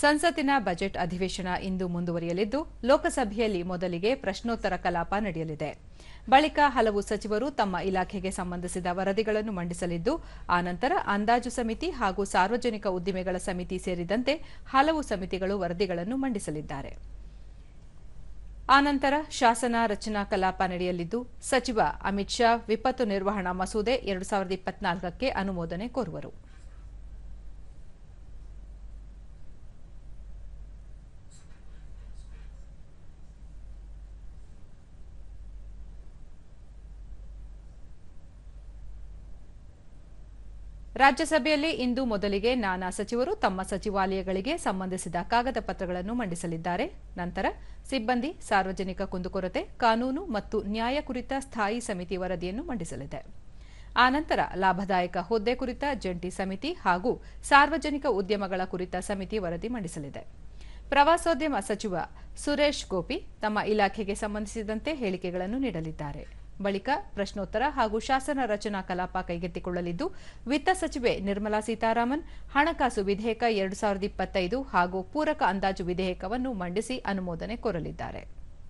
ಸಂಸತ್ತಿನ ಬಜೆಟ್ ಅಧಿವೇಶನ ಇಂದು ಮುಂದುವರಿಯಲಿದ್ದು, ಲೋಕಸಭೆಯಲ್ಲಿ ಮೊದಲಿಗೆ ಪ್ರಶ್ನೋತ್ತರ ಕಲಾಪ ನಡೆಯಲಿದೆ. ಬಳಿಕ ಹಲವು ಸಚಿವರು ತಮ್ಮ ಇಲಾಖೆಗೆ ಸಂಬಂಧಿಸಿದ ವರದಿಗಳನ್ನು ಮಂಡಿಸಲಿದ್ದು ಆನಂತರ ಅಂದಾಜು ಸಮಿತಿ ಹಾಗೂ ಸಾರ್ವಜನಿಕ ಉದ್ದಿಮೆಗಳ ಸಮಿತಿ ಸೇರಿದಂತೆ ಹಲವು ಸಮಿತಿಗಳು ವರದಿಗಳನ್ನು ಮಂಡಿಸಲಿದ್ದಾರೆ. ಆನಂತರ ಶಾಸನ ರಚನಾ ಕಲಾಪ ನಡೆಯಲಿದ್ದು, ಸಚಿವ ಅಮಿತ್ ಶಾ ವಿಪತ್ತು ನಿರ್ವಹಣಾ ಮಸೂದೆ ಎರಡು ಸಾವಿರದ ಇಪ್ಪತ್ನಾಲ್ಕಕ್ಕೆ ಅನುಮೋದನೆ ಕೋರುವರು. ರಾಜ್ಯಸಭೆಯಲ್ಲಿ ಇಂದು ಮೊದಲಿಗೆ ನಾನಾ ಸಚಿವರು ತಮ್ಮ ಸಚಿವಾಲಯಗಳಿಗೆ ಸಂಬಂಧಿಸಿದ ಕಾಗದ ಪತ್ರಗಳನ್ನು ಮಂಡಿಸಲಿದ್ದಾರೆ. ನಂತರ ಸಿಬ್ಬಂದಿ, ಸಾರ್ವಜನಿಕ ಕುಂದುಕೊರತೆ, ಕಾನೂನು ಮತ್ತು ನ್ಯಾಯ ಕುರಿತ ಸ್ಥಾಯಿ ಸಮಿತಿ ವರದಿಯನ್ನು ಮಂಡಿಸಲಿದೆ. ಆನಂತರ ಲಾಭದಾಯಕ ಹುದ್ದೆ ಕುರಿತ ಜಂಟಿ ಸಮಿತಿ ಹಾಗೂ ಸಾರ್ವಜನಿಕ ಉದ್ಯಮಗಳ ಕುರಿತ ಸಮಿತಿ ವರದಿ ಮಂಡಿಸಲಿದೆ. ಪ್ರವಾಸೋದ್ಯಮ ಸಚಿವ ಸುರೇಶ್ ಗೋಪಿ ತಮ್ಮ ಇಲಾಖೆಗೆ ಸಂಬಂಧಿಸಿದಂತೆ ಹೇಳಿಕೆಗಳನ್ನು ನೀಡಲಿದ್ದಾರೆ. ಬಳಿಕ ಪ್ರಶ್ನೋತ್ತರ ಹಾಗೂ ಶಾಸನ ರಚನಾ ಕಲಾಪ ಕೈಗೆತ್ತಿಕೊಳ್ಳಲಿದ್ದು, ವಿತ್ತ ಸಚಿವೆ ನಿರ್ಮಲಾ ಸೀತಾರಾಮನ್, ಹಣಕಾಸು ವಿಧೇಯಕ ಎರಡು ಸಾವಿರದ ಇಪ್ಪತ್ತೈದು ಹಾಗೂ ಪೂರಕ ಅಂದಾಜು ವಿಧೇಯಕವನ್ನು ಮಂಡಿಸಿ ಅನುಮೋದನೆ ಕೋರಲಿದ್ದಾರೆ.